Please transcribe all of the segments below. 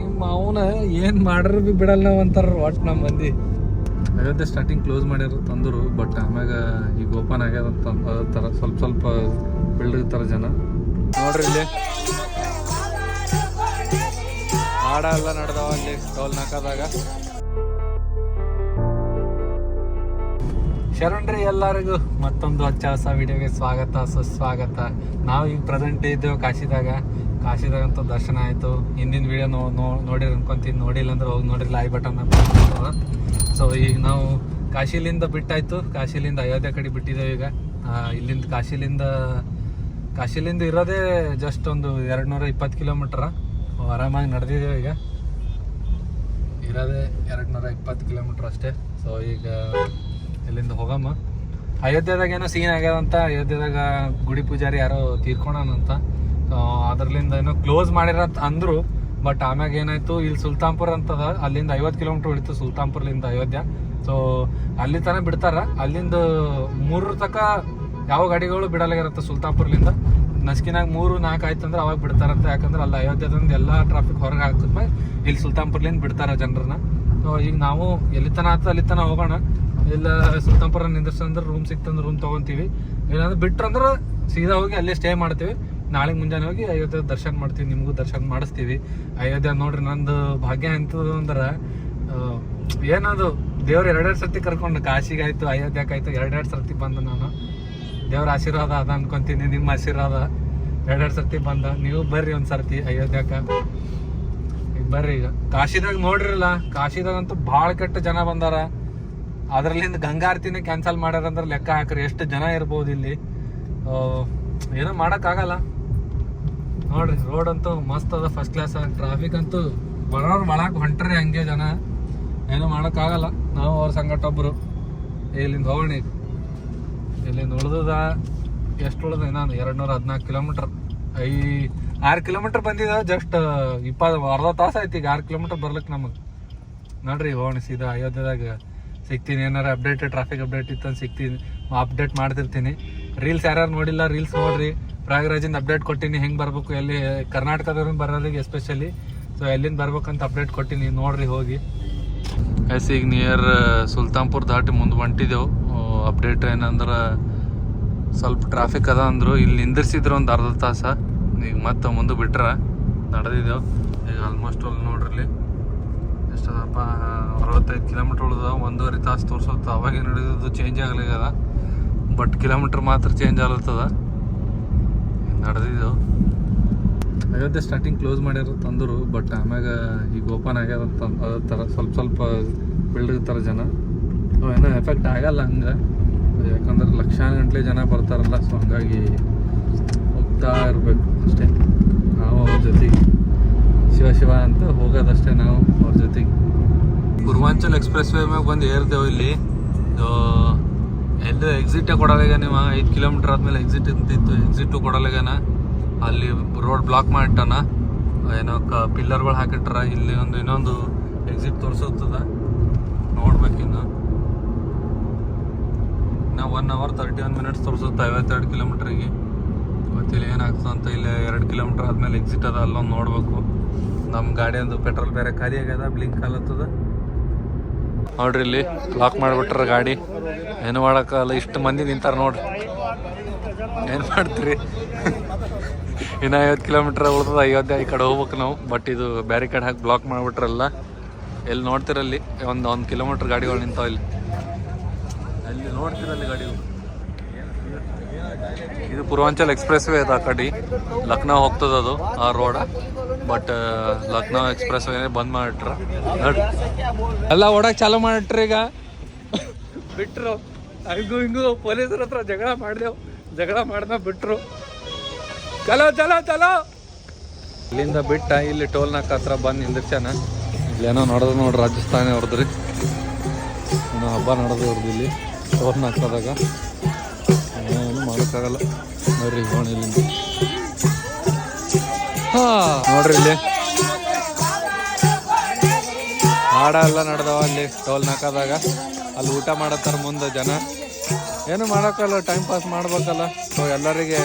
ನಿಮ್ಮ ಅವನ ಏನ್ ಮಾಡ್ರು ಬಿ ಬಿಡಲ್ಲ ನಾವು ಅಂತಾರ ಒಟ್ಟು ನಮ್ಮ ಮಂದಿ. ಅದೇ ಸ್ಟಾರ್ಟಿಂಗ್ ಕ್ಲೋಸ್ ಮಾಡ್ಯಾರ ತಂದರು ಬಟ್ ಆಮ್ಯಾಗ ಈಗ ಓಪನ್ ಆಗ್ಯದ ಥರ ಸ್ವಲ್ಪ ಸ್ವಲ್ಪ ಬೆಳ್ದಿರ್ತಾರ ಜನ. ನೋಡ್ರಿ ಇಲ್ಲಿ. ಹಾಡ ಎಲ್ಲ ನಡೆದವ ಅಲ್ಲಿ ಟೋಲ್ ನಾಕದಾಗ. ಶರಣ್ರಿ ಎಲ್ಲರಿಗೂ ಮತ್ತೊಂದು ಹಚ್ಚ ಹೊಸ ವಿಡಿಯೋಗೆ ಸ್ವಾಗತ, ಸುಸ್ವಾಗತ. ನಾವು ಈಗ ಪ್ರೆಸೆಂಟ್ ಇದ್ದೇವೆ ಕಾಶಿದಾಗ. ಕಾಶಿದಾಗ ಅಂತ ದರ್ಶನ ಆಯಿತು. ಹಿಂದಿನ ವಿಡಿಯೋ ನೋ, ನೋ- ನೋಡಿರಿ ಅನ್ಕೊಂತೀನಿ. ನೋಡಿಲ್ಲ ಅಂದ್ರೆ ಹೋಗಿ ನೋಡಿರಿ ಲೈ ಬಟನ್ ಸೊ ಈಗ ನಾವು ಕಾಶಿಲಿಂದ ಬಿಟ್ಟಾಯ್ತು. ಕಾಶಿಲಿಂದ ಅಯೋಧ್ಯೆ ಕಡೆ ಬಿಟ್ಟಿದ್ದೇವೆ ಈಗ. ಇಲ್ಲಿಂದ ಕಾಶಿಲಿಂದ ಕಾಶಿಲಿಂದ ಇರೋದೇ ಜಸ್ಟ್ ಒಂದು ಎರಡು ನೂರ ಇಪ್ಪತ್ತು ಕಿಲೋಮೀಟ್ರ ಆರಾಮಾಗಿ ನಡೆದಿದ್ದೇವೆ ಈಗ. ಇರೋದೇ ಎರಡು ನೂರ ಇಪ್ಪತ್ತು ಕಿಲೋಮೀಟ್ರ್ ಅಷ್ಟೇ. ಸೊ ಈಗ ಇಲ್ಲಿಂದ ಹೋಗಮ್ಮ. ಅಯೋಧ್ಯೆದಾಗ ಏನೋ ಸೀನ್ ಆಗ್ಯದಂತ. ಅಯೋಧ್ಯೆದಾಗ ಗುಡಿ ಪೂಜಾರಿ ಯಾರೋ ಸೊ ಅದ್ರಲಿಂದ ಏನೋ ಕ್ಲೋಸ್ ಮಾಡಿರ ಅಂದ್ರು ಬಟ್ ಆಮ್ಯಾಗ ಏನಾಯ್ತು, ಇಲ್ಲಿ ಸುಲ್ತಾನ್ಪುರ್ ಅಂತದ, ಅಲ್ಲಿಂದ ಐವತ್ತು ಕಿಲೋಮೀಟರ್ ಉಳಿತು ಸುಲ್ತಾನ್ಪುರ್ಲಿಂದ ಅಯೋಧ್ಯ. ಸೊ ಅಲ್ಲಿ ತನಕ ಬಿಡ್ತಾರ. ಅಲ್ಲಿಂದ ಮೂರರ ತಕ ಯಾವ ಗಾಡಿಗಳು ಬಿಡಲಾಗಿರುತ್ತೆ ಸುಲ್ತಾನ್ಪುರ್ಲಿಂದ? ನಸ್ಕಿನಾಗ ಮೂರು, ನಾಲ್ಕು ಆಯ್ತು ಅಂದ್ರೆ ಅವಾಗ ಬಿಡ್ತಾರಂತ. ಯಾಕಂದ್ರೆ ಅಲ್ಲಿ ಅಯೋಧ್ಯದಿಂದ ಎಲ್ಲ ಟ್ರಾಫಿಕ್ ಹೊರಗೆ ಹಾಕಿದ್ಮೇಲೆ ಇಲ್ಲಿ ಸುಲ್ತಾನ್ಪುರ್ಲಿಂದ ಬಿಡ್ತಾರ ಜನರನ್ನ. ಸೊ ಈಗ ನಾವು ಎಲ್ಲಿ ತನ ಆಯ್ತು ಅಲ್ಲಿ ತನ ಹೋಗೋಣ. ಇಲ್ಲ ಸುಲ್ತಾನ್ಪುರ ನಿಂದ್ರಸಂದ್ರೆ ರೂಮ್ ಸಿಕ್ತಂದ್ರೆ ರೂಮ್ ತೊಗೊಂತೀವಿ. ಇಲ್ಲಾಂದ್ರೆ ಬಿಟ್ರಂದ್ರೆ ಸೀದಾ ಹೋಗಿ ಅಲ್ಲೇ ಸ್ಟೇ ಮಾಡ್ತೀವಿ. ನಾಳೆ ಮುಂಜಾನೆ ಹೋಗಿ ಅಯೋಧ್ಯೆ ದರ್ಶನ ಮಾಡ್ತೀವಿ, ನಿಮಗೂ ದರ್ಶನ ಮಾಡಿಸ್ತೀವಿ. ಅಯೋಧ್ಯೆ ನೋಡ್ರಿ, ನಂದು ಭಾಗ್ಯ ಎಂತದು ಅಂದ್ರೆ ಏನದು, ದೇವ್ರು ಎರಡೆರಡು ಸರ್ತಿ ಕರ್ಕೊಂಡು ಕಾಶಿಗೆ ಆಯ್ತು ಅಯೋಧ್ಯಕ್ಕೆ ಆಯ್ತು ಎರಡೆರಡು ಸರ್ತಿ ಬಂದ ನಾನು. ದೇವ್ರ ಆಶೀರ್ವಾದ ಅದ ಅನ್ಕೊಂತೀನಿ, ನಿಮ್ಮ ಆಶೀರ್ವಾದ ಎರಡೆರಡು ಸರ್ತಿ ಬಂದ. ನೀವು ಬರ್ರಿ ಒಂದು ಸರ್ತಿ ಅಯೋಧ್ಯಕ್ಕ ಈಗ ಬರ್ರಿ ಈಗ. ಕಾಶಿದಾಗ ನೋಡ್ರಿಲ್ಲ, ಕಾಶಿದಾಗಂತೂ ಭಾಳ ಕೆಟ್ಟ ಜನ ಬಂದಾರ. ಅದ್ರಲ್ಲಿಂದ ಗಂಗಾರ್ತಿನೇ ಕ್ಯಾನ್ಸಲ್ ಮಾಡ್ಯಾರಂದ್ರೆ ಲೆಕ್ಕ ಹಾಕ್ರಿ, ಎಷ್ಟು ಜನ ಇರ್ಬೋದು ಇಲ್ಲಿ. ಏನೋ ಆಗಲ್ಲ ನೋಡ್ರಿ ರೋಡ್ ಅಂತೂ ಮಸ್ತ್ ಅದ ಫಸ್ಟ್ ಕ್ಲಾಸ್ ಟ್ರಾಫಿಕ್ ಅಂತೂ ಬರೋರು ಒಳಗೆ ಹೊಂಟ್ರಿ ಹಂಗೆ ಜನ. ಏನೂ ಆಗಲ್ಲ ನಾವು ಅವ್ರ ಸಂಗಟ ಒಬ್ರು. ಇಲ್ಲಿಂದ ಹೋಗೋಣ ಇಲ್ಲಿಂದ ಉಳ್ದದ ಎಷ್ಟು ಉಳ್ದ ನಾನು ಎರಡು ನೂರ ಹದಿನಾಲ್ಕು ಕಿಲೋಮೀಟರ್ ಐ, ಆರು ಕಿಲೋಮೀಟರ್ ಬಂದಿದ ಜಸ್ಟ್ ಇಪ್ಪತ್ತು, ಅರ್ಧ ತಾಸು ಆಯ್ತು ಈಗ ಆರು ಕಿಲೋಮೀಟರ್ ಬರ್ಲಿಕ್ಕೆ ನಮಗೆ. ನೋಡ್ರಿ, ಹೋಗೋಣ ಸೀದಾ ಅಯೋಧ್ಯದಾಗ. ಸಿಗ್ತೀನಿ, ಏನಾರ ಅಪ್ಡೇಟ್ ಟ್ರಾಫಿಕ್ ಅಪ್ಡೇಟ್ ಇತ್ತು ಅಂತ ಸಿಗ್ತೀನಿ. ಅಪ್ಡೇಟ್ ಮಾಡ್ತಿರ್ತೀನಿ. ರೀಲ್ಸ್ ಯಾರ್ಯಾರು ನೋಡಿಲ್ಲ ರೀಲ್ಸ್ ನೋಡ್ರಿ. ಪ್ರಯಾಗ್ರಾಜಿಂದ ಅಪ್ಡೇಟ್ ಕೊಟ್ಟಿನಿ, ಹೆಂಗೆ ಬರ್ಬೇಕು, ಎಲ್ಲಿ ಕರ್ನಾಟಕದವ್ರಿಂದ ಬರೋರಿಗೆ ಎಸ್ಪೆಷಲಿ ಸೊ ಎಲ್ಲಿಂದ ಬರ್ಬೇಕಂತ ಅಪ್ಡೇಟ್ ಕೊಟ್ಟಿನಿ, ನೋಡ್ರಿ ಹೋಗಿ. ಎಸ್ ಈಗ ನಿಯರ್ ಸುಲ್ತಾನ್ಪುರ್ ದಾಟಿ ಮುಂದೆ ಹೊಂಟಿದ್ದೆವು ಅಪ್ಡೇಟ್ ಏನಂದ್ರೆ, ಸ್ವಲ್ಪ ಟ್ರಾಫಿಕ್ ಅದ ಅಂದರು. ಇಲ್ಲಿ ನಿಂದಿರ್ಸಿದ್ರು ಒಂದು ಅರ್ಧ ತಾಸ. ಈಗ ಮತ್ತೆ ಮುಂದೆ ಬಿಟ್ರ ನಡೆದಿದ್ದೆವು ಈಗ ಆಲ್ಮೋಸ್ಟ್ ಅಲ್ಲಿ ನೋಡ್ರಿ ಎಷ್ಟದಪ್ಪ, ಅರವತ್ತೈದು ಕಿಲೋಮೀಟ್ರ್ ಉಳ್ದ ಒಂದೂವರೆ ತಾಸು ತೋರಿಸೋದು ಅವಾಗ ನಡೆದಿದ್ದು ಚೇಂಜ್ ಆಗ್ಲಿಕ್ಕದ ಬಟ್ ಕಿಲೋಮೀಟ್ರ್ ಮಾತ್ರ ಚೇಂಜ್ ಆಗ್ಲತ್ತದ. ನಡೆದಿದ್ದೆವು ಅಯೋಧ್ಯೆ ಸ್ಟಾರ್ಟಿಂಗ್ ಕ್ಲೋಸ್ ಮಾಡ್ಯಾರ ತಂದರು ಬಟ್ ಆಮ್ಯಾಗ ಈಗ ಓಪನ್ ಆಗ್ಯದ ಅಂತ ಅದ ಥರ ಸ್ವಲ್ಪ ಸ್ವಲ್ಪ ಬೆಳ್ದಿರ್ತಾರ ಜನ. ಸೊ ಏನೋ ಎಫೆಕ್ಟ್ ಆಗಲ್ಲ ಹಂಗೆ. ಯಾಕಂದ್ರೆ ಲಕ್ಷಾನ್ ಗಂಟ್ಲೆ ಜನ ಬರ್ತಾರಲ್ಲ ಸೊ ಹಂಗಾಗಿ ಹೋಗ್ತಾ ಇರಬೇಕು ಅಷ್ಟೇ. ನಾವು ಅವ್ರ ಜೊತೆಗೆ ಶಿವ ಶಿವ ಅಂತ ಹೋಗೋದಷ್ಟೇ ನಾವು ಅವ್ರ ಜೊತೆಗೆ. ಪೂರ್ವಾಂಚಲ್ ಎಕ್ಸ್ಪ್ರೆಸ್ ವೇ ಮ್ಯಾಗ ಬಂದು ಏರ್ದೇವು ಇಲ್ಲಿ. ಎಲ್ಲಿ ಎಕ್ಸಿಟೇ ಕೊಡಲಾಗ ನೀವು ಐದು ಕಿಲೋಮೀಟ್ರ್ ಆದ್ಮೇಲೆ ಎಕ್ಸಿಟ್ ಅಂತಿತ್ತು. ಎಕ್ಸಿಟು ಕೊಡಲಾಗನ. ಅಲ್ಲಿ ರೋಡ್ ಬ್ಲಾಕ್ ಮಾಡಿಟ್ಟಾನ. ಏನೋ ಕ ಪಿಲ್ಲರ್ಗಳು ಹಾಕಿಟ್ರ. ಇಲ್ಲಿ ಒಂದು, ಇನ್ನೊಂದು ಎಕ್ಸಿಟ್ ತೋರಿಸುತ್ತದ ನೋಡ್ಬೇಕಿನ್ನು. ನಾವು one hour thirty one minutes ತೋರಿಸುತ್ತೆ ಐವತ್ತೆರಡು ಕಿಲೋಮೀಟ್ರಿಗೆ ಗೊತ್ತಿಲ್ಲ ಏನಾಗ್ತದೆ ಅಂತ ಇಲ್ಲಿ ಎರಡು ಕಿಲೋಮೀಟ್ರ್ ಆದಮೇಲೆ ಎಕ್ಸಿಟ್ ಅದ ಅಲ್ಲೊಂದು ನೋಡಬೇಕು. ನಮ್ಮ ಗಾಡಿಯೊಂದು ಪೆಟ್ರೋಲ್ ಬೇರೆ ಖಾಲಿ ಆಗ್ಯದ ಬ್ಲಿಂಕ್ ಆಲತ್ತದ ನೋಡ್ರಿ ಇಲ್ಲಿ ಲಾಕ್ ಮಾಡಿಬಿಟ್ರ ಗಾಡಿ. ಏನು ಮಾಡೋಕ್ಕಲ್ಲ, ಇಷ್ಟು ಮಂದಿ ನಿಂತಾರೆ ನೋಡ್ರಿ. ಏನು ಮಾಡ್ತೀರಿ? ಇನ್ನು ಐವತ್ತು ಕಿಲೋಮೀಟ್ರ್ ಉಳ್ದದ ಅಯೋಧ್ಯೆ ಈ ಕಡೆ ಹೋಗ್ಬೇಕು ನಾವು. ಬಟ್ ಇದು ಬ್ಯಾರಿ ಕಡೆ ಹಾಕಿ ಬ್ಲಾಕ್ ಮಾಡಿಬಿಟ್ರಲ್ಲ. ಎಲ್ಲಿ ನೋಡ್ತಿರಲ್ಲಿ ಒಂದು ಒಂದು ಕಿಲೋಮೀಟ್ರ್ ಗಾಡಿಗಳು ನಿಂತಾವ ಇಲ್ಲಿ. ಅಲ್ಲಿ ನೋಡ್ತಿರಲ್ಲಿ ಗಾಡಿಗಳು? ಇದು ಪೂರ್ವಾಂಚಲ್ ಎಕ್ಸ್ಪ್ರೆಸ್ ವೇ ಅದ ಆ ಕಡೆ. ಲಕ್ನೋ ಹೋಗ್ತದದು ಆ ರೋಡ ಬಟ್ ಲಕ್ನೋ ಎಕ್ಸ್ಪ್ರೆಸ್ ಬಂದ್ ಮಾಡಿಟ್ರ. ಎಲ್ಲ ಓಡಕ್ ಚಾಲು ಮಾಡಿಟ್ರಿ ಈಗ. ಬಿಟ್ರು. ಹಂಗು ಹಿಂಗು ಪೊಲೀಸರ ಹತ್ರ ಜಗಳ ಮಾಡಿದೆವು. ಜಗಳ ಮಾಡ್ದ ಬಿಟ್ರು. ಚಲೋ ಚಲೋ ಚಲೋ. ಇಲ್ಲಿಂದ ಬಿಟ್ಟ ಇಲ್ಲಿ ಟೋಲ್ ನಾಕ್ ಹತ್ರ ಬಂದು ನಿಂದಿರ್ಚಾನ ಇಲ್ಲೇನೋ ನೋಡೋದು ನೋಡ್ರಿ ರಾಜಸ್ಥಾನ ಹೊಡೆದ್ರಿ ಏನೋ ಹಬ್ಬ ನಡೆದು ಅವ್ರದ್ದು ಇಲ್ಲಿ. ಟೋಲ್ ನಾಕದಾಗ ಏನು ಮಾಡೋಕ್ಕಾಗಲ್ಲ. ನೋಡ್ರಿ ಹೋಣ ಇಲ್ಲಿಂದ. ಹಾ. ನೋಡ್ರಿ ಇಲ್ಲಿ. ಹಾಡ ಎಲ್ಲ ನಡೆದವ ಅಲ್ಲಿ ಟೋಲ್ ನಾಕದಾಗ. ಅಲ್ಲಿ ಊಟ ಮಾಡತ್ತಾರ ಮುಂದೆ ಜನ. ಏನು ಮಾಡೋಕ್ಕಲ್ಲ ಟೈಮ್ ಪಾಸ್ ಮಾಡ್ಬೇಕಲ್ಲ. ಸೊ ಎಲ್ಲರಿಗೆ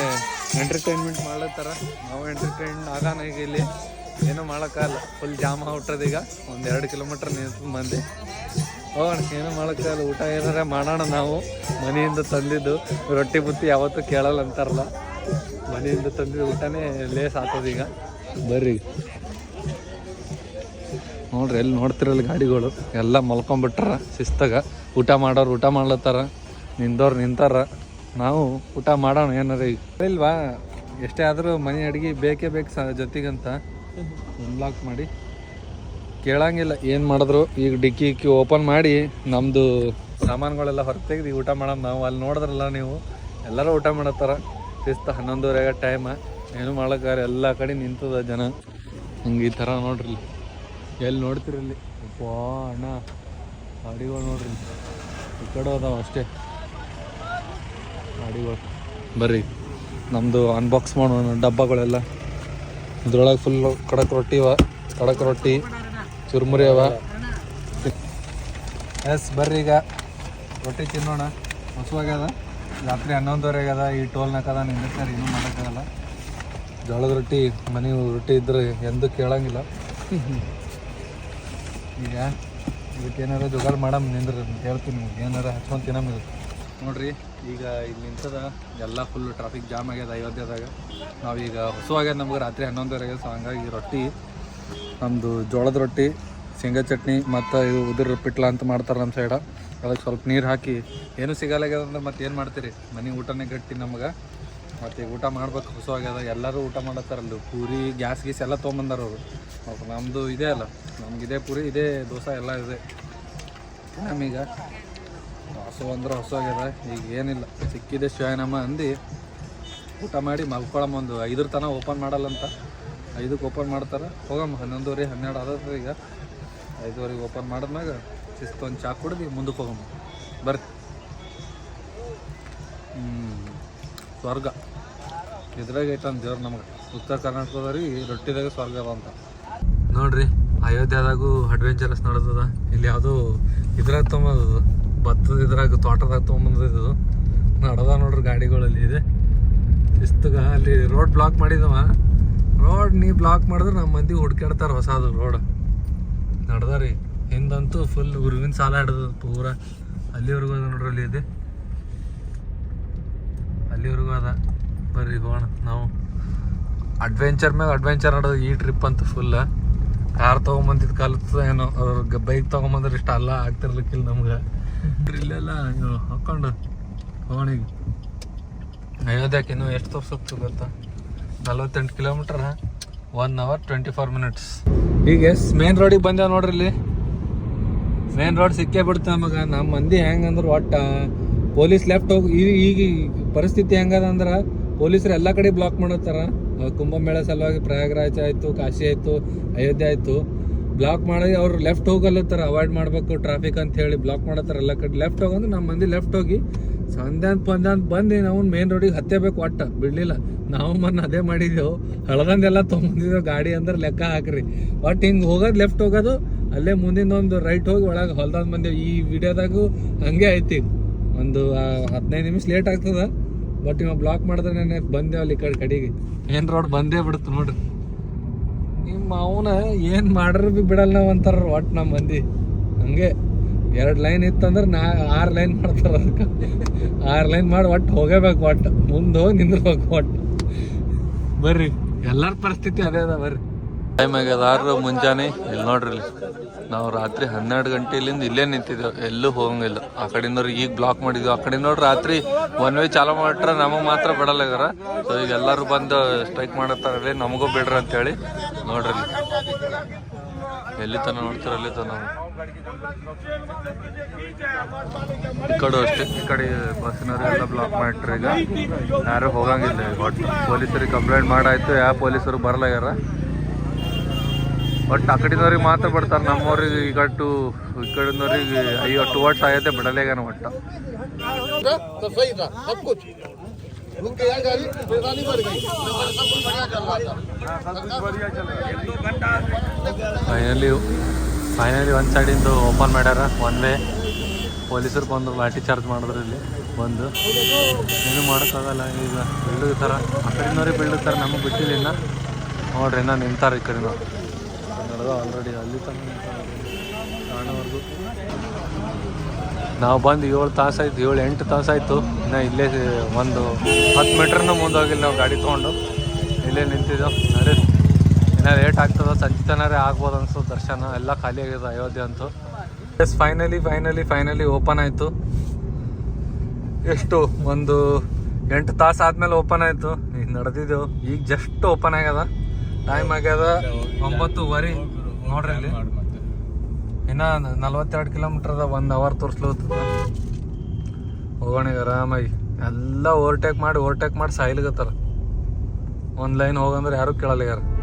ಎಂಟರ್ಟೈನ್ಮೆಂಟ್ ಮಾಡ್ಲತ್ತಾರ. ನಾವು ಎಂಟರ್ಟೈನ್ ಆಗಾನ ಈಗ ಇಲ್ಲಿ. ಏನು ಮಾಡೋಕ್ಕಲ್ಲ. ಫುಲ್ ಜಾಮ ಹುಟ್ಟದೀಗ ಒಂದು ಎರಡು ಕಿಲೋಮೀಟ್ರ್ ನಿಂತು ಮಂದಿ ಹೋಗೋಣ, ಏನು ಮಾಡೋಕ್ಕಲ್ಲ. ಊಟ ಏನಾರ ಮಾಡೋಣ ನಾವು. ಮನೆಯಿಂದ ತಂದಿದ್ದು. ರೊಟ್ಟಿ ಬುತ್ತಿ ಯಾವತ್ತೂ ಕೇಳಲ್ಲ ಅಂತಾರಲ್ಲ. ಮನೆಯಿಂದ ತಂದಿದ ಊಟನೇ ಲೇಸ್ ಆತದ ಈಗ. ಬರ್ರಿ. ನೋಡ್ರಿ, ಎಲ್ಲಿ ನೋಡ್ತಿರಲ್ಲ ಗಾಡಿಗಳು? ಎಲ್ಲ ಮಲ್ಕೊಂಬಿಟ್ರ ಶಿಸ್ತಾಗ. ಊಟ ಮಾಡೋರು ಊಟ ಮಾಡ್ಲತ್ತಾರ ನಿಂದವ್ರು ನಿಂತಾರ. ನಾವು ಊಟ ಮಾಡೋಣ ಏನಾರ ಈಗ. ಇಲ್ವಾ? ಎಷ್ಟೇ ಆದರೂ ಮನೆ ಅಡುಗೆ ಬೇಕೇ ಬೇಕು ಸ ಜೊತೆಗಂತ. ಅನ್ಲಾಕ್ ಮಾಡಿ. ಕೇಳಂಗಿಲ್ಲ, ಏನು ಮಾಡಿದ್ರು? ಈಗ ಡಿಕ್ಕಿ ಇಕ್ಕಿ ಓಪನ್ ಮಾಡಿ ನಮ್ಮದು ಸಾಮಾನುಗಳೆಲ್ಲ ಹೊರತೆಗೆದು ತೆಗ್ದು ಊಟ ಮಾಡೋಣ ನಾವು. ಅಲ್ಲಿ ನೋಡಿದ್ರಲ್ಲ ನೀವು, ಎಲ್ಲರೂ ಊಟ ಮಾಡತ್ತಾರ. ಶಿಸ್ತು ಹನ್ನೊಂದುವರೆಗೆ ಟೈಮ ಏನು ಮಾಡೋಕ್ಕಾರೆ ಎಲ್ಲ ಕಡೆ ನಿಂತದ ಜನ. ಹಂಗೆ ಈ ಥರ ನೋಡ್ರಿ. ಎಲ್ಲಿ ನೋಡ್ತಿರಲಿ ಅಪ್ಪಾ ಅಣ್ಣ. ಗಾಡಿಗಳು ನೋಡ್ರಿ. ಈ ಕಡೆ ಅದಾವ ಅಷ್ಟೇ. ಗಾಡಿಗಳು. ಬರ್ರಿ. ನಮ್ಮದು ಅನ್ಬಾಕ್ಸ್ ಮಾಡೋಣ, ಡಬ್ಬಗಳೆಲ್ಲ. ಇದ್ರೊಳಗೆ ಫುಲ್ ಕಡಕ್ ರೊಟ್ಟಿ ಅವ. ಕಡಕ್ ರೊಟ್ಟಿ, ಚುರುಮುರಿ ಅವ. ಎಸ್ ಬರ್ರಿ ಈಗ. ರೊಟ್ಟಿ ತಿನ್ನೋಣ. ಹಸುವಾಗ್ಯದ ರಾತ್ರಿ ಹನ್ನೊಂದುವರೆಗೆ ಅದ, ಈ ಟೋಲ್ನಾಗ ಅದ ನಿಂದಿರ್ತಾರೆ ಏನೂ ಮಾಡೋಕ್ಕಾಗಲ್ಲ. ಜೋಳದ ರೊಟ್ಟಿ, ಮನೆ ರೊಟ್ಟಿ ಇದ್ರೆ ಎಂದು ಕೇಳಂಗಿಲ್ಲ. ಈಗ ಇದಕ್ಕೆ ಏನಾರ ಜುಗಾಡ್ ಮಾಡಮ್, ನಿಂದ್ರೆ ಹೇಳ್ತೀನಿ ನಿಮ್ಗೆ. ಏನಾರ ಹಚ್ಕೊಂಡು ತಿನ್ನಮ್ ಇದು ನೋಡ್ರಿ, ಈಗ ಇಲ್ಲಿ ನಿಂತದ, ಎಲ್ಲ ಫುಲ್ ಟ್ರಾಫಿಕ್ ಜಾಮ್ ಆಗ್ಯದ ಅಯೋಧ್ಯೆದಾಗ. ನಾವೀಗ ಹೊಸವಾಗ್ಯದ ನಮ್ಗೆ ರಾತ್ರಿ ಹನ್ನೊಂದುವರೆಗೆ ಸೊ ಹಂಗಾಗಿ ರೊಟ್ಟಿ ನಮ್ಮದು ಜೋಳದ ರೊಟ್ಟಿ ಶೇಂಗಾ ಚಟ್ನಿ ಮತ್ತು ಇದು ಉದುರು ಪಿಟ್ಲ ಅಂತ ಮಾಡ್ತಾರೆ ನಮ್ಮ ಸೈಡ ಅದಕ್ಕೆ ಸ್ವಲ್ಪ ನೀರು ಹಾಕಿ. ಏನು ಸಿಗಲ್ಲಾಗ್ಯದ ಅಂದ್ರೆ ಮತ್ತೆ ಏನು ಮಾಡ್ತೀರಿ? ಮನೆ ಊಟನೇ ಗಟ್ಟಿ ನಮ್ಗೆ. ಮತ್ತು ಈಗ ಊಟ ಮಾಡ್ಬೇಕು, ಹೊಸ ಆಗ್ಯದ. ಎಲ್ಲರೂ ಊಟ ಮಾಡತ್ತಾರಲ್ಲ ಪೂರಿ, ಗ್ಯಾಸ್ ಗೀಸ್ ಎಲ್ಲ ತೊಗೊಂಬಂದಾರ ಅವರು. ಮತ್ತು ನಮ್ಮದು ಇದೇ ಅಲ್ಲ. ನಮ್ಗೆ ಇದೇ ಪೂರಿ, ಇದೇ ದೋಸೆ ಎಲ್ಲ ಇದೆ. ನಮೀಗ ಹೊಸ ಅಂದ್ರೆ ಹೊಸ ಆಗ್ಯದ. ಈಗ ಏನಿಲ್ಲ. ಸಿಕ್ಕಿದೆ ಶಿವಾಯನಮ್ಮ ಅಂದು. ಊಟ ಮಾಡಿ ಮಲ್ಕೊಳಮ್ಮ ಒಂದು ಐದರ ತನಕ ಓಪನ್ ಮಾಡಲ್ಲಂತ. ಐದಕ್ಕೆ ಓಪನ್ ಮಾಡ್ತಾರೆ. ಹೋಗಮ್ಮ, ಹನ್ನೊಂದುವರೆ, ಹನ್ನೆರಡು ಆದ್ರೆ ಈಗ ಐದುವರೆಗೆ ಓಪನ್ ಮಾಡಿದ್ಮ್ಯಾಗ ಶಿಸ್ತು ಒಂದು ಚಾ ಕುಡ್ದು ಮುಂದಕ್ಕೆ ಹೋಗಮ್ಮ ಬರ್ರಿ. ಸ್ವರ್ಗ. ಇದ್ರಾಗ ಐತಂತ ದೇವ್ರು ನಮ್ಗೆ. ಉತ್ತರ ಕರ್ನಾಟಕದವ್ರಿಗೆ ರೊಟ್ಟಿದಾಗ ಸ್ವರ್ಗ ಅದ ಅಂತ. ನೋಡ್ರಿ, ಅಯೋಧ್ಯದಾಗೂ ಅಡ್ವೆಂಚರಸ್ ನಡೆದದ. ಇಲ್ಲಿ ಯಾವುದೋ ಇದ್ರಾಗ ತೊಗೊಂಬಂದದು ಭತ್ತದ ಇದ್ರಾಗ, ತೋಟದಾಗ ತೊಗೊಂಬಂದಿದ್ದು ನಡೆದ ನೋಡ್ರಿ ಗಾಡಿಗಳಲ್ಲಿ ಇದೆ. ಶಿಸ್ತಗ ಅಲ್ಲಿ ರೋಡ್ ಬ್ಲಾಕ್ ಮಾಡಿದವ. ರೋಡ್ ನೀ ಬ್ಲಾಕ್ ಮಾಡಿದ್ರೆ ನಮ್ಮ ಮಂದಿ ಹುಡ್ಕಾಡ್ತಾರೆ ಹೊಸದು ರೋಡ್ ನಡ್ದ ರೀ ಹಿಂದಂತೂ ಫುಲ್ ಉರುವಿನ ಸಾಲ ಹಿಡ್ದದ ಪೂರ. ಅಲ್ಲಿವರೆಗೂ ಅದ ನೋಡ್ರಿ, ಅಲ್ಲಿ ಇದೆ. ಅಲ್ಲಿವರೆಗೂ ಅದ. ಬರ್ರಿ ಹೋಗೋಣ ನಾವು. ಅಡ್ವೆಂಚರ್ ಮ್ಯಾಗ ಅಡ್ವೆಂಚರ್ ನಡೆದ ಈ ಟ್ರಿಪ್ ಅಂತ ಫುಲ್ ಕಾರ್ ತೊಗೊಂಬಂದಿದ್ದು ಕಲಿತದ ಏನೋ, ಅವ್ರ ಬೈಕ್ ತೊಗೊಂಬಂದ್ರೆ ಇಷ್ಟ ಅಲ್ಲ, ಆಗ್ತಿರ್ಲಿಕ್ಕಿಲ್ಲ ನಮ್ಗೆ. ಇಲ್ಲೆಲ್ಲ ಹಾಕೊಂಡು ಹೋಗೋಣ ಅಯೋಧ್ಯಕ್ಕೆ ಇನ್ನೂ ಎಷ್ಟು ತೋರ್ಸೋಗ್ತು ಗೊತ್ತಾ? ನಲ್ವತ್ತೆಂಟು kilometre one hour twenty four minutes ಈಗ ಎಸ್ ಮೇನ್ ರೋಡಿಗೆ ಬಂದೇವ್ ನೋಡ್ರಿ ಇಲ್ಲಿ. ಮೇನ್ ರೋಡ್ ಸಿಕ್ಕೇ ಬಿಡ್ತ ನಮಗೆ. ನಮ್ಮ ಮಂದಿ ಹೆಂಗಂದ್ರೆ ಒಟ್ಟ ಪೊಲೀಸ್ ಲೆಫ್ಟ್ ಹೋಗಿ ಈಗ ಪರಿಸ್ಥಿತಿ ಹೆಂಗದ ಅಂದ್ರೆ ಪೊಲೀಸರು ಎಲ್ಲ ಕಡೆ ಬ್ಲಾಕ್ ಮಾಡತ್ತಾರ ಕುಂಭಮೇಳ ಸಲುವಾಗಿ ಪ್ರಯಾಗರಾಜ್ ಆಯ್ತು, ಕಾಶಿ ಆಯ್ತು, ಅಯೋಧ್ಯೆ ಆಯ್ತು. ಬ್ಲಾಕ್ ಮಾಡಿ ಅವ್ರು ಲೆಫ್ಟ್ ಹೋಗಲ್ಲತ್ತಾರ. ಅವಾಯ್ಡ್ ಮಾಡಬೇಕು ಟ್ರಾಫಿಕ್ ಅಂತ ಹೇಳಿ ಬ್ಲಾಕ್ ಮಾಡತ್ತಾರ ಎಲ್ಲ ಕಡೆ. ಲೆಫ್ಟ್ ಹೋಗಂದ್ರೆ ನಮ್ಮ ಮಂದಿ ಲೆಫ್ಟ್ ಹೋಗಿ ಸಂಧ್ಯಾಂತ ಅಂತ ಬಂದು, ನಾವು ಮೇನ್ ರೋಡಿಗೆ ಹತ್ತೇಬೇಕು ಒಟ್ಟ, ಬಿಡ್ಲಿಲ್ಲ. ನಾವು ಮೊನ್ನೆ ಅದೇ ಮಾಡಿದೆವು. ಹಳದಂದೆಲ್ಲ ತೊಗೊಂಡಿದ್ದೆವು ಗಾಡಿ ಅಂದ್ರೆ ಲೆಕ್ಕ ಹಾಕ್ರಿ. ಒಟ್ಟು ಹಿಂಗೆ ಹೋಗೋದು ಲೆಫ್ಟ್ ಹೋಗೋದು, ಅಲ್ಲೇ ಮುಂದಿನ ಒಂದು ರೈಟ್ ಹೋಗಿ ಒಳಗೆ ಹೊಲ್ದಾಗ ಬಂದೆವು. ಈ ವಿಡಿಯೋದಾಗು ಹಂಗೆ ಐತಿ. ಒಂದು ಹದಿನೈದು ನಿಮಿಷ ಲೇಟ್ ಆಗ್ತದ. ಬಟ್ ಇವಾಗ ಬ್ಲಾಕ್ ಮಾಡಿದ್ರೆ ನಾನು ಬಂದೇವ್ ಅಲ್ಲಿ ಕಡೆ ಕಡೆಗೆ. ಮೇನ್ ರೋಡ್ ಬಂದೇ ಬಿಡುತ್ತೆ ನೋಡ್ರಿ. ನಿಮ್ಮ ಅವನ ಏನು ಮಾಡ್ರಿ ಬಿ ಬಿಡಲ್ಲ ನಾವು ಅಂತಾರ ಒಟ್ಟು ನಮ್ಮ ಮಂದಿ. ಹಂಗೆ. ಎರಡು ಲೈನ್ ಇತ್ತಂದ್ರೆ ನಾ ಆರು ಲೈನ್ ಮಾಡ್ತಾರ ಅದಕ್ಕೆ. ಆರು ಲೈನ್ ಮಾಡಿ ಒಟ್ಟು ಹೋಗಬೇಕು ಒಟ್ಟು. ಮುಂದೆ ಹೋಗಿ ನಿಂದ್ರಬೇಕು ಒಟ್ಟು. ಬರ್ರಿ, ಎಲ್ಲರ ಪರಿಸ್ಥಿತಿ ಅದೇ ಅದ, ಬರ್ರಿ. ಟೈಮ್ ಆಗ್ಯದ ಆರು ಮುಂಜಾನೆ. ಇಲ್ಲಿ ನೋಡ್ರಿ ನಾವು ರಾತ್ರಿ ಹನ್ನೆರಡು ಗಂಟೆಲಿಂದ ಇಲ್ಲೇ ನಿಂತಿದ್ದೇವೆ. ಎಲ್ಲೂ ಹೋಗಂಗಿಲ್ಲ. ಆ ಕಡೆಯಿಂದವ್ರು ಈಗ ಬ್ಲಾಕ್ ಮಾಡಿದ್ವಿ. ಆ ಕಡೆ ನೋಡ್ರಿ ರಾತ್ರಿ ಒನ್ ವೇ ಚಾಲೂ ಮಾಡ್ರೆ ನಮಗೆ ಮಾತ್ರ ಬಿಡಲ್ಲಾಗಾರ ಸೊ ಈಗ ಎಲ್ಲರೂ ಬಂದು ಸ್ಟ್ರೈಕ್ ಮಾಡತ್ತಾರಲ್ಲಿ, ನಮಗೂ ಬಿಡ್ರಿ ಅಂತೇಳಿ ನೋಡ್ರಿ. ಎಲ್ಲಿ ತನ ನೋಡ್ತಾರ, ಅಲ್ಲಿ ತನ ಈ ಕಡೆ ಅಷ್ಟೇ, ಈ ಕಡೆ ಬಸ್ನವ್ರು ಎಲ್ಲ ಬ್ಲಾಕ್ ಮಾಡ್ರಿ ಈಗ. ಯಾರು ಹೋಗಂಗಿಲ್ಲ ಒಟ್ಟು. ಪೊಲೀಸರಿಗೆ ಕಂಪ್ಲೇಂಟ್ ಮಾಡಾಯ್ತು ಯಾವ ಪೊಲೀಸರು ಬರಲಾಗ್ಯಾರ ಬಟ್ ಆ ಕಡೆದವ್ರಿಗೆ ಮಾತ್ರ ಬಿಡ್ತಾರೆ, ನಮ್ಮವ್ರಿಗೆ ಈ ಕಟ್ಟು ಈ ಕಡಿನವ್ರಿಗೆ ಐವತ್ತು ವರ್ಷ ಆಗೈತೆ ಬಿಡಲೇಗಾನ ಒಟ್ಟು. तो सही था सब कुछ रुक गया गाड़ी परेशानी बढ़ गई हमारे सब कुछ बढ़िया चल रहा था ಫೈನಲಿ ಫೈನಲಿ ಒಂದು ಸೈಡಿಂದು ಓಪನ್ ಮಾಡ್ಯಾರ ಒನ್ ವೇ ಪೊಲೀಸರು ಬಂದು ಲಾಠಿ ಚಾರ್ಜ್ ಮಾಡಿದ್ರು ಇಲ್ಲಿ ಬಂದು ಏನು ಮಾಡೋಕ್ಕಾಗಲ್ಲ ಈಗ ಬೀಳ್ತಾರ ಆ ಕಡೆನವ್ರಿಗೆ ಬೀಳ್ತಾರ ನಮಗೆ ಬಿಟ್ಟಿಲ್ಲ ಇನ್ನ ನೋಡ್ರಿ ಇನ್ನ ನಿಂತಾರ ಈ ಕಡೆನವ್ರು ಬಿಟ್ಟಾರ ಆಲ್ರೆಡಿ ಅಲ್ಲಿ ತನಕ ಕಾಣೋವರೆಗೂ ನಾವು ಬಂದು ಏಳು ತಾಸಾಯ್ತು, ಏಳು ಎಂಟು ತಾಸು ಆಯಿತು ಇನ್ನು ಇಲ್ಲೇ ಒಂದು ಹತ್ತು ಮೀಟ್ರನ್ನ ಮುಂದೋಗಿಲ್ಲ ನಾವು ಗಾಡಿ ತೊಗೊಂಡು. ಇಲ್ಲೇ ನಿಂತಿದ್ದೆವು ಅದೇ ಇನ್ನು ಲೇಟ್ ಆಗ್ತದ ಸಂಜೆ ಆಗ್ಬೋದು ಅನ್ಸೋ ದರ್ಶನ. ಎಲ್ಲ ಖಾಲಿ ಆಗಿದೆ ಅಯೋಧ್ಯೆ ಅಂತೂ. Yes finally finally finally open ಆಯಿತು. ಎಷ್ಟು? ಒಂದು ಎಂಟು ತಾಸು ಆದ್ಮೇಲೆ ಓಪನ್ ಆಯಿತು. ಈಗ ನಡೆದಿದ್ದೆವು ಈಗ ಜಸ್ಟ್ ಓಪನ್ ಆಗ್ಯದ. ಟೈಮ್ ಆಗ್ಯದ ಒಂಬತ್ತುವರೆ. ನೋಡ್ರಿ ಇಲ್ಲಿ. ಇನ್ನ ನಲ್ವತ್ತೆರಡು ಕಿಲೋಮೀಟರ್ ಅದ ಒಂದು ಅವರ್ ತೋರಿಸ್ಲತ್ತದ. ಹೋಗೋಣ ಆರಾಮಾಗಿ. ಎಲ್ಲ ಓವರ್ಟೇಕ್ ಮಾಡಿ ಓವರ್ಟೇಕ್ ಮಾಡಿ ಸಾಯ್ಲಿಗತ್ತಾರ ಒಂದು ಲೈನ್ ಹೋಗಂದ್ರೆ ಯಾರು ಕೇಳಲ್ಲ ಯಾರು.